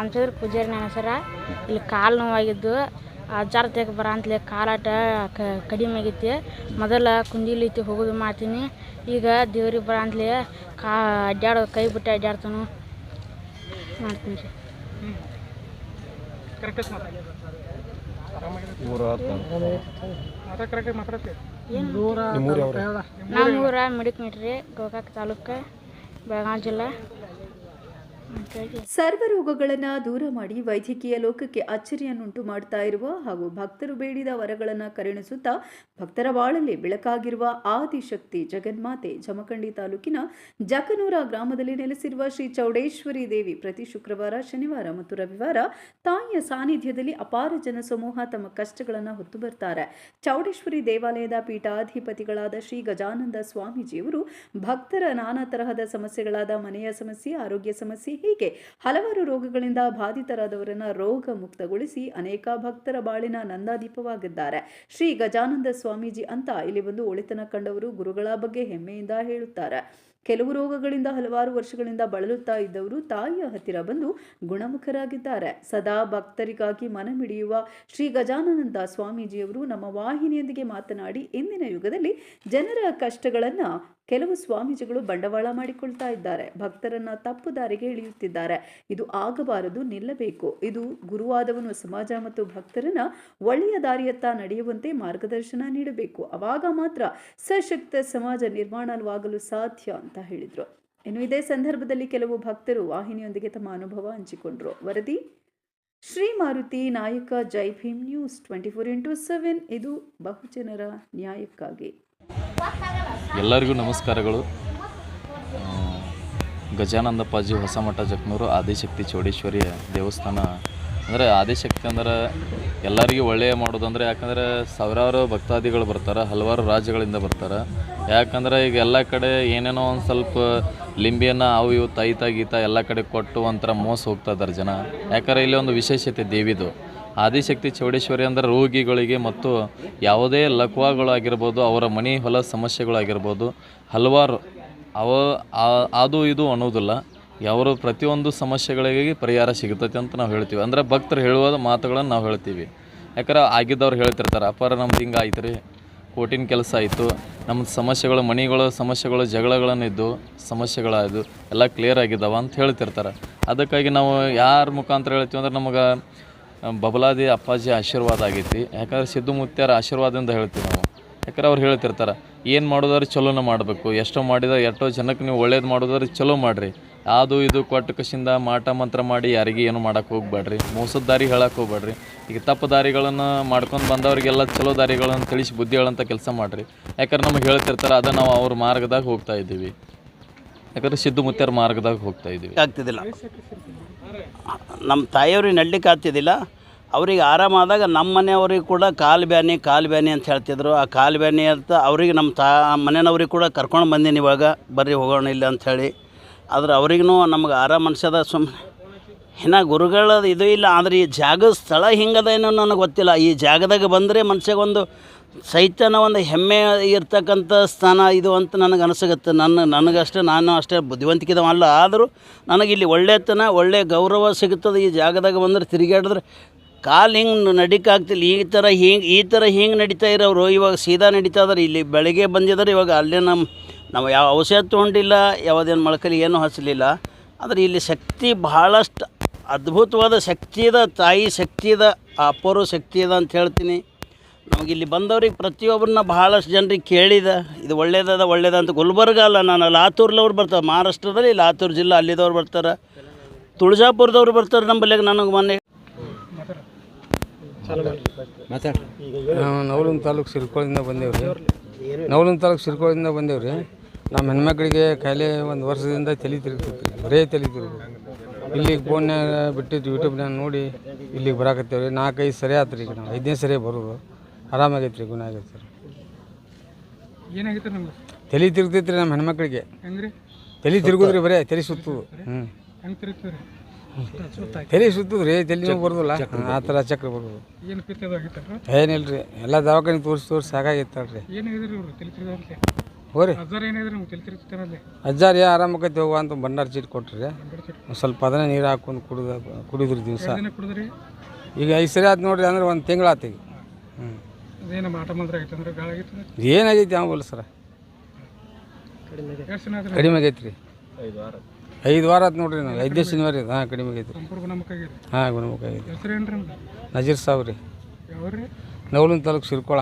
ರಾಮಚಂದ್ರ ಪೂಜಾರಿ ನನ್ನ ಹೆಸರ. ಇಲ್ಲಿ ಕಾಲು ನೋವಾಗಿದ್ದು ಅಜ್ಜಾರ ತೆಗೆ ಬರ ಅಂತಲೇ ಕಾಲಾಟ ಕ ಕಡಿಮೆ ಆಗೈತಿ. ಮೊದಲ ಕುಂದಿಲೈತಿ ಹೋಗೋದು ಮಾಡ್ತೀನಿ. ಈಗ ದೇವ್ರಿಗೆ ಬರ ಅಂತಲೇ ಕಾ ಅಡ್ಡಾಡೋ ಕೈ ಬಿಟ್ಟು ಅಡ್ಡಾಡ್ತಾನು ಮಾಡ್ತೀನಿ ರೀ. ಕರೆಕ್ಟ್ ಮಿಡಕ್ ಮೀಟ್ರಿ ಗೋಕಾಕ್ ತಾಲೂಕು ಬೆಳಗಾವಿ ಜಿಲ್ಲಾ. ಅಂತೇಳಿ ಸರ್ವರೋಗಗಳನ್ನು ದೂರ ಮಾಡಿ ವೈದ್ಯಕೀಯ ಲೋಕಕ್ಕೆ ಅಚ್ಚರಿಯನ್ನುಂಟು ಮಾಡ್ತಾ ಇರುವ ಹಾಗೂ ಭಕ್ತರು ಬೇಡಿದ ವರಗಳನ್ನು ಕರುಣಿಸುತ್ತಾ ಭಕ್ತರ ಬಾಳಲ್ಲಿ ಬೆಳಕಾಗಿರುವ ಆದಿಶಕ್ತಿ ಜಗನ್ಮಾತೆ ಜಮಖಂಡಿ ತಾಲೂಕಿನ ಜಕನೂರ ಗ್ರಾಮದಲ್ಲಿ ನೆಲೆಸಿರುವ ಶ್ರೀ ಚೌಡೇಶ್ವರಿ ದೇವಿ ಪ್ರತಿ ಶುಕ್ರವಾರ, ಶನಿವಾರ ಮತ್ತು ರವಿವಾರ ತಾಯಿಯ ಸಾನ್ನಿಧ್ಯದಲ್ಲಿ ಅಪಾರ ಜನಸಮೂಹ ತಮ್ಮ ಕಷ್ಟಗಳನ್ನು ಹೊತ್ತು ಬರ್ತಾರೆ. ಚೌಡೇಶ್ವರಿ ದೇವಾಲಯದ ಪೀಠಾಧಿಪತಿಗಳಾದ ಶ್ರೀ ಗಜಾನಂದ ಸ್ವಾಮೀಜಿಯವರು ಭಕ್ತರ ನಾನಾ ತರಹದ ಸಮಸ್ಯೆಗಳಾದ ಮನೆಯ ಸಮಸ್ಯೆ, ಆರೋಗ್ಯ ಸಮಸ್ಯೆ ಹೀಗೆ ಹಲವಾರು ರೋಗಗಳಿಂದ ಬಾಧಿತರಾದವರನ್ನ ರೋಗ ಮುಕ್ತಗೊಳಿಸಿ ಅನೇಕ ಭಕ್ತರ ಬಾಳಿನ ನಂದಾದೀಪವಾಗಿದ್ದಾರೆ. ಶ್ರೀ ಗಜಾನಂದ ಸ್ವಾಮೀಜಿ ಅಂತ ಇಲ್ಲಿ ಬಂದು ಒಳಿತನ ಕಂಡವರು ಗುರುಗಳ ಬಗ್ಗೆ ಹೆಮ್ಮೆಯಿಂದ ಹೇಳುತ್ತಾರೆ. ಕೆಲವು ರೋಗಗಳಿಂದ ಹಲವಾರು ವರ್ಷಗಳಿಂದ ಬಳಲುತ್ತಾ ಇದ್ದವರು ತಾಯಿಯ ಹತ್ತಿರ ಬಂದು ಗುಣಮುಖರಾಗಿದ್ದಾರೆ. ಸದಾ ಭಕ್ತರಿಗಾಗಿ ಮನಮಿಡಿಯುವ ಶ್ರೀ ಗಜಾನಂದ ಸ್ವಾಮೀಜಿಯವರು ನಮ್ಮ ವಾಹಿನಿಯೊಂದಿಗೆ ಮಾತನಾಡಿ ಇಂದಿನ ಯುಗದಲ್ಲಿ ಜನರ ಕಷ್ಟಗಳನ್ನು ಕೆಲವು ಸ್ವಾಮೀಜಿಗಳು ಬಂಡವಾಳ ಮಾಡಿಕೊಳ್ತಾ ಇದ್ದಾರೆ. ಭಕ್ತರನ್ನ ತಪ್ಪು ದಾರಿಗೆ ಇಳಿಯುತ್ತಿದ್ದಾರೆ. ಇದು ಆಗಬಾರದು, ನಿಲ್ಲಬೇಕು. ಇದು ಗುರುವಾದವನು ಸಮಾಜ ಮತ್ತು ಭಕ್ತರನ್ನ ಒಳ್ಳೆಯ ದಾರಿಯತ್ತ ನಡೆಯುವಂತೆ ಮಾರ್ಗದರ್ಶನ ನೀಡಬೇಕು. ಅವಾಗ ಮಾತ್ರ ಸಶಕ್ತ ಸಮಾಜ ನಿರ್ಮಾಣವಾಗಲು ಸಾಧ್ಯ ಅಂತ ಹೇಳಿದರು. ಇನ್ನು ಇದೇ ಸಂದರ್ಭದಲ್ಲಿ ಕೆಲವು ಭಕ್ತರು ವಾಹಿನಿಯೊಂದಿಗೆ ತಮ್ಮ ಅನುಭವ ಹಂಚಿಕೊಂಡರು. ವರದಿ, Shri Maruti Nayak Jai Bhim news twenty four into seven. ಇದು ಬಹುಜನರ ನ್ಯಾಯಕ್ಕಾಗಿ. ಎಲ್ಲರಿಗೂ ನಮಸ್ಕಾರಗಳು. ಗಜಾನಂದಪ್ಪಾಜಿ ಹೊಸಮಠ ಜಕ್ನೂರು ಆದಿಶಕ್ತಿ ಚೌಡೇಶ್ವರಿ ದೇವಸ್ಥಾನ. ಅಂದರೆ ಆದಿಶಕ್ತಿ ಅಂದ್ರೆ ಎಲ್ಲರಿಗೂ ಒಳ್ಳೆಯ ಮಾಡೋದು ಅಂದರೆ ಯಾಕಂದರೆ ಸಾವಿರಾರು ಭಕ್ತಾದಿಗಳು ಬರ್ತಾರೆ, ಹಲವಾರು ರಾಜ್ಯಗಳಿಂದ ಬರ್ತಾರೆ. ಯಾಕಂದರೆ ಈಗ ಎಲ್ಲ ಕಡೆ ಏನೇನೋ ಒಂದು ಸ್ವಲ್ಪ ಲಿಂಬಿಯನ್ನು ಅವು ಇವು ತೈತ ಗೀತ ಎಲ್ಲ ಕಡೆ ಕೊಟ್ಟು ಒಂಥರ ಮೋಸ ಹೋಗ್ತಾ ಇದ್ದಾರೆ ಜನ. ಯಾಕಂದ್ರೆ ಇಲ್ಲಿ ಒಂದು ವಿಶೇಷತೆ ದೇವಿದು. ಆದಿಶಕ್ತಿ ಚೌಡೇಶ್ವರಿ ಅಂದರೆ ರೋಗಿಗಳಿಗೆ ಮತ್ತು ಯಾವುದೇ ಲಕ್ವಾಗಳಾಗಿರ್ಬೋದು ಅವರ ಮನೆ ಹೊಲ ಸಮಸ್ಯೆಗಳಾಗಿರ್ಬೋದು ಹಲವಾರು ಅವ ಅದು ಇದು ಅನ್ನೋದಿಲ್ಲ. ಯಾವರು ಪ್ರತಿಯೊಂದು ಸಮಸ್ಯೆಗಳಿಗೆ ಪರಿಹಾರ ಸಿಗುತ್ತೆ ಅಂತ ನಾವು ಹೇಳ್ತೀವಿ. ಅಂದರೆ ಭಕ್ತರು ಹೇಳುವ ಮಾತುಗಳನ್ನು ನಾವು ಹೇಳ್ತೀವಿ. ಯಾಕಂದ್ರೆ ಆಗಿದ್ದವ್ರು ಹೇಳ್ತಿರ್ತಾರೆ ಅಪಾರ ನಮ್ದು ಹಿಂಗೆ ಆಯ್ತು ರೀ ಕೋಟಿನ ಕೆಲಸ ಆಯಿತು. ನಮ್ಮ ಸಮಸ್ಯೆಗಳು, ಮಣಿಗಳು, ಸಮಸ್ಯೆಗಳು ಜಗಳಗಳನ್ನಿದ್ದು ಸಮಸ್ಯೆಗಳಾಯಿತು ಎಲ್ಲ ಕ್ಲಿಯರ್ ಆಗಿದ್ದಾವೆ ಅಂತ ಹೇಳ್ತಿರ್ತಾರೆ. ಅದಕ್ಕಾಗಿ ನಾವು ಯಾರ ಮುಖಾಂತರ ಹೇಳ್ತೀವಿ ಅಂದ್ರೆ ನಮಗೆ ಬಬಲಾದಿ ಅಪ್ಪಾಜಿ ಆಶೀರ್ವಾದ ಆಗೈತಿ. ಯಾಕಂದ್ರೆ ಸಿದ್ದು ಮುತ್ಯಾರ ಆಶೀರ್ವಾದದಿಂದ ಹೇಳ್ತೀವಿ ನಾವು. ಯಾಕಂದ್ರೆ ಅವ್ರು ಹೇಳ್ತಿರ್ತಾರೆ, ಏನು ಮಾಡೋದಾದ್ರೆ ಚಲೋನ ಮಾಡಬೇಕು. ಎಷ್ಟೋ ಮಾಡಿದ, ಎಷ್ಟೋ ಜನಕ್ಕೆ ನೀವು ಒಳ್ಳೇದು ಮಾಡೋದಾದ್ರೆ ಚಲೋ ಮಾಡಿರಿ. ಅದು ಇದು ಕೊಟ್ಟು ಕಸಿಂದ ಮಾಟ ಮಂತ್ರ ಮಾಡಿ ಯಾರಿಗೆ ಏನು ಮಾಡಕ್ಕೆ ಹೋಗ್ಬೇಡ್ರಿ. ಮೋಸದ ದಾರಿ ಹೇಳಕ್ಕೆ ಹೋಗ್ಬೇಡ್ರಿ. ಈಗ ತಪ್ಪು ದಾರಿಗಳನ್ನು ಮಾಡ್ಕೊಂಡು ಬಂದವರಿಗೆಲ್ಲ ಚಲೋ ದಾರಿಗಳನ್ನು ತಿಳಿಸಿ ಬುದ್ಧಿ ಹೇಳೋಂಥ ಕೆಲಸ ಮಾಡಿರಿ. ಯಾಕಂದ್ರೆ ನಮಗೆ ಹೇಳ್ತಿರ್ತಾರೆ, ಅದು ನಾವು ಅವ್ರ ಮಾರ್ಗದಾಗ ಹೋಗ್ತಾ ಇದ್ದೀವಿ. ಯಾಕಂದ್ರೆ ಸಿದ್ದು ಮುತ್ತಾರ ಮಾರ್ಗದಾಗ ಹೋಗ್ತಾ ಇದ್ದೀವಿ. ಆಗ್ತಿದ್ದಿಲ್ಲ ನಮ್ಮ ತಾಯಿಯವ್ರಿಗೆ ನಡ್ಲಿಕ್ಕೆ ಆಗ್ತಿದ್ದಿಲ್ಲ ಅವ್ರಿಗೆ ಆರಾಮಾದಾಗ ನಮ್ಮ ಮನೆಯವ್ರಿಗೆ ಕೂಡ ಕಾಲು ಬ್ಯಾನಿ ಕಾಲು ಬ್ಯಾನಿ ಅಂತ ಹೇಳ್ತಿದ್ರು. ಆ ಕಾಲು ಬ್ಯಾನಿ ಅಂತ ಅವ್ರಿಗೆ ನಮ್ಮ ತಾ, ಮನೆಯವ್ರಿಗೆ ಕೂಡ ಕರ್ಕೊಂಡು ಬಂದೀನಿ ಇವಾಗ. ಬರ್ರಿ ಹೋಗೋಣ ಇಲ್ಲ ಅಂಥೇಳಿ ಆದ್ರೆ ಅವ್ರಿಗೂ ನಮ್ಗೆ ಆರಾಮ ಅನ್ಸದ ಸುಮ್ಮನೆ ಇನ್ನು ಗುರುಗಳ ಇದು ಇಲ್ಲ, ಆದರೆ ಈ ಜಾಗದ ಸ್ಥಳ ಹಿಂಗದ ಏನೋ ನನಗೆ ಗೊತ್ತಿಲ್ಲ. ಈ ಜಾಗದಾಗ ಬಂದರೆ ಮನುಷ್ಯಗೊಂದು ಸೈತನ ಒಂದು ಹೆಮ್ಮೆ ಇರ್ತಕ್ಕಂಥ ಸ್ಥಾನ ಇದು ಅಂತ ನನಗೆ ಅನಿಸಗತ್ತೆ. ನನ್ನ, ನನಗಷ್ಟೇ, ನಾನು ಅಷ್ಟೇ ಬುದ್ಧಿವಂತಿಕೆದವ ಅಲ್ಲ ಆದರೂ ನನಗಿಲ್ಲಿ ಒಳ್ಳೆತನ ಒಳ್ಳೆಯ ಗೌರವ ಸಿಗುತ್ತದೆ ಈ ಜಾಗದಾಗ ಬಂದರೆ ತಿರುಗಾಡಿದ್ರೆ ಕಾಲು ಹಿಂಗೆ ನಡಿಕಾಗ್ತಿಲ್ಲ. ಈ ಥರ ಹಿಂಗೆ, ಈ ಥರ ಹಿಂಗೆ ನಡೀತಾ ಇರೋರು ಇವಾಗ ಸೀದಾ ನಡೀತಾ ಇದಾರೆ. ಇಲ್ಲಿ ಬೆಳಗ್ಗೆ ಬಂದಿದ್ದಾರೆ ಇವಾಗ ಅಲ್ಲೇ ನಮ್ಮ ನಾವು ಯಾವ ಔಷಧ ತೊಗೊಂಡಿಲ್ಲ ಯಾವುದೇನು ಮೊಳಕಲಿ ಏನೂ ಹಚ್ಚಲಿಲ್ಲ ಆದರೆ ಇಲ್ಲಿ ಶಕ್ತಿ ಬಹಳಷ್ಟು ಅದ್ಭುತವಾದ ಶಕ್ತಿ ಅದ ತಾಯಿ ಶಕ್ತಿ ಅದ ಅಪೂರ್ವ ಶಕ್ತಿ ಅದ ಅಂತ ಹೇಳ್ತೀನಿ. ನಮಗೆ ಇಲ್ಲಿ ಬಂದವ್ರಿಗೆ ಪ್ರತಿಯೊಬ್ಬರನ್ನ ಬಹಳಷ್ಟು ಜನರಿಗೆ ಕೇಳಿದ ಇದು ಒಳ್ಳೇದದ ಒಳ್ಳೇದ ಅಂತ ಗುಲ್ಬರ್ಗ ಅಲ್ಲ ನಾನು ಲಾತೂರ್ಲವ್ರು ಬರ್ತಾರೆ ಮಹಾರಾಷ್ಟ್ರದಲ್ಲಿ ಲಾತೂರು ಜಿಲ್ಲಾ ಅಲ್ಲಿದವ್ರು ಬರ್ತಾರೆ ತುಳಜಾಪುರದವ್ರು ಬರ್ತಾರೆ ನಮ್ಮಲ್ಲಿಗೆ ನನಗೆ ಮೊನ್ನೆ ನಾವು ನವಲುನ್ ತಾಲೂಕು ಸಿರ್ಕೋಳಿಂದ ಬಂದೇವ್ರಿ. ನವಲನ್ ತಾಲೂಕು ಸಿರ್ಕೋಳಿಂದ ಬಂದೇವ್ರಿ. ನಮ್ಮ ಹೆಣ್ಮಕ್ಳಿಗೆ ಕಾಯಿಲೆ ಒಂದು ವರ್ಷದಿಂದ ತಲೆ ತಿರುಗ್ತೈತಿ ರೀ ಬರೇ ತಲೆ ತಿರುಗು ಇಲ್ಲಿಗೆ ಫೋನ್ಯಾಗ ಬಿಟ್ಟಿದ್ದು ಯೂಟ್ಯೂಬ್ನಾಗ ನೋಡಿ ಇಲ್ಲಿಗೆ ಬರಾಕತ್ತೇವೆ ರೀ ನಾಲ್ಕೈದು ಸರಿ ಆತು ರೀ ಈಗ ನಾವು. ಐದನೇ ಸರಿ ಬರೋದು. ಆರಾಮಾಗೈತೆ ರೀ ಗುಣ ಆಗೈತೆ ಸರ್. ಏನಾಗೈತೆ ನಮ್ಗೆ ತಲೆ ತಿರುಗ್ತೈತಿ ರೀ ನಮ್ಮ ಹೆಣ್ಮಕ್ಳಿಗೆ. ಹೆಂಗ್ರಿ? ತಲೆ ತಿರುಗುದ್ರಿ ಬರೇ ತಲೆ ಸುತ್ತು ಹ್ಞೂ ಹೆಂಗೆ ತಿರುಗ್ತೀರಿ ತಲೆ ಸುತ್ತು ರೀ ತಲೆ ನೀವು ಬರೋದಿಲ್ಲ. ಆ ಥರ ಚಕ್ರ ಬರೋದು. ಏನಿಲ್ಲ ರೀ ಎಲ್ಲ ದವಾಖಾನೆ ತೋರಿಸಿ ತೋರಿಸಿ ಸಾಕಾಗಿತ್ತಲ್ರಿ ಏನಾಗಿದ್ರಿ ಹೋರಿ ಅಜ್ಜಾರ್ ಏನಿದ್ರೆ ನಮ್ಗೆ ಅಜ್ಜಾರ್ ಏ ಆರಾಮಕ್ಕೈತಿ ಹೋಗುವ ಅಂತ ಭಂಡಾರ ಚೀಟ್ ಕೊಟ್ರಿ ಒಂದು ಸ್ವಲ್ಪ ಅದನ್ನ ನೀರು ಹಾಕೊಂಡು ಕುಡಿದ ಕುಡಿದ್ರಿ ದಿವಸ. ಕುಡಿದ್ರಿ? ಈಗ ಐದು ಸರಿ ಆಯ್ತು ನೋಡ್ರಿ ಅಂದ್ರೆ ಒಂದು ತಿಂಗಳ ಈಗ. ಹ್ಞೂ. ಅದೇನು ಮಾಟ ಮಂತ್ರ ಆಗೈತೆ ಅಂದ್ರೆ ಗಾಳ ಆಗೈತೆ ಏನಾಗೈತಿ ಯಾವ ಸರ? ಕಡಿಮೆ ಆಗೈತೆ. ರೀ. ಐದು ವಾರ ಆಯ್ತು. ನೋಡ್ರಿ ನಾವು ದಿವಸ ಶನಿವಾರ ಇದು. ಹಾಂ ಕಡಿಮೆ ಆಗೈತೆ ರೀ. ಸಂಪೂರ್ಣ ಗುಣಮುಖ ಆಗೈತೆ ಹಾಂ ಗುಣಮುಖ ಆಗೈತೆ ನಜೀರ್ ಸಾವ್ ರೀ. ನವಲೂನ್ ತಾಲೂಕು ಶಿರ್ಕೊಳ.